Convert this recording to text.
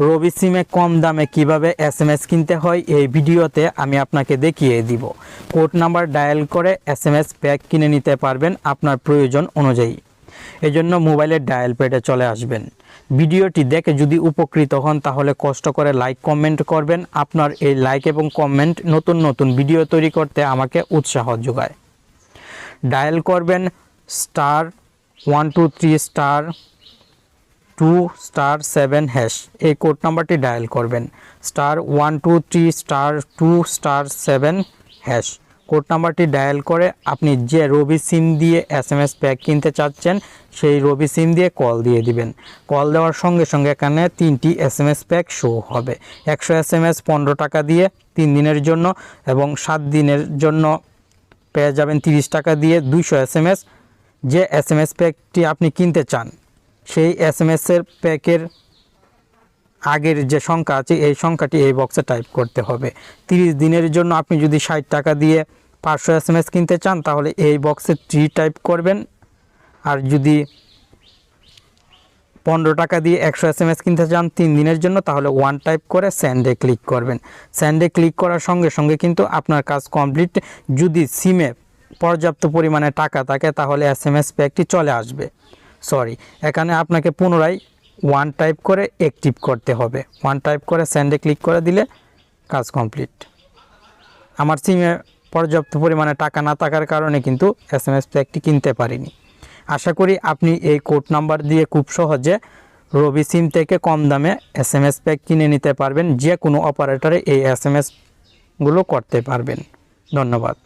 রবি সিমে কম দামে কীভাবে এস এম এস কিনতে হয় এই ভিডিওতে আমি আপনাকে দেখিয়ে দিব। কোড নাম্বার ডায়াল করে এস এম এস প্যাক কিনে নিতে পারবেন আপনার প্রয়োজন অনুযায়ী। এজন্য মোবাইলের ডায়াল প্যাডে চলে আসবেন। ভিডিওটি দেখে যদি উপকৃত হন তাহলে কষ্ট করে লাইক, কমেন্ট করবেন। আপনার এই লাইক এবং কমেন্ট নতুন নতুন ভিডিও তৈরি করতে আমাকে উৎসাহ যোগায়। ডায়াল করবেন star, one, two, three star. Two star seven hash এই কোড নাম্বারটি ডায়াল করবেন। Star one two three star two star seven hash code নাম্বারটি ডায়াল করে আপনি যে রবি সিম দিয়ে এস এম এস প্যাক কিনতে চাচ্ছেন, সেই রবি সিম দিয়ে কল দিয়ে দিবেন। কল দেওয়ার সঙ্গে সঙ্গে এখানে তিনটি S M S pack show হবে। একশো এস এম এস পনেরো টাকা দিয়ে তিন দিনের জন্য এবং সাত দিনের জন্য পেয়ে যাবেন তিরিশ টাকা দিয়ে দুইশো এস এম এস যে এস এম এস প্যাকটি আপনি কিনতে চান সেই এস এম এসের প্যাকের আগের যে সংখ্যা আছে, এই সংখ্যাটি এই বক্সে টাইপ করতে হবে। তিরিশ দিনের জন্য আপনি যদি ষাট টাকা দিয়ে পাঁচশো এস এম এস কিনতে চান, তাহলে এই বক্সে থ্রি টাইপ করবেন। আর যদি পনেরো টাকা দিয়ে একশো এস এম এস কিনতে চান তিন দিনের জন্য, তাহলে ওয়ান টাইপ করে স্যান্ডে ক্লিক করবেন। স্যান্ডে ক্লিক করার সঙ্গে সঙ্গে কিন্তু আপনার কাজ কমপ্লিট যদি সিমে পর্যাপ্ত পরিমাণে টাকা থাকে, তাহলে এস এম এস প্যাকটি চলে আসবে। সরি এখানে আপনাকে পুনরায় ওয়ান টাইপ করে অ্যাক্টিভ করতে হবে। ওয়ান টাইপ করে স্যান্ডে ক্লিক করে দিলে কাজ কমপ্লিট আমার সিমে পর্যাপ্ত পরিমাণে টাকা না থাকার কারণে কিন্তু এস এম এস প্যাকটি কিনতে পারিনি। আশা করি আপনি এই কোড নাম্বার দিয়ে খুব সহজে রবি সিম থেকে কম দামে এস এম এস প্যাক কিনে নিতে পারবেন। যে কোনো অপারেটরে এই এস এম এসগুলো করতে পারবেন। ধন্যবাদ।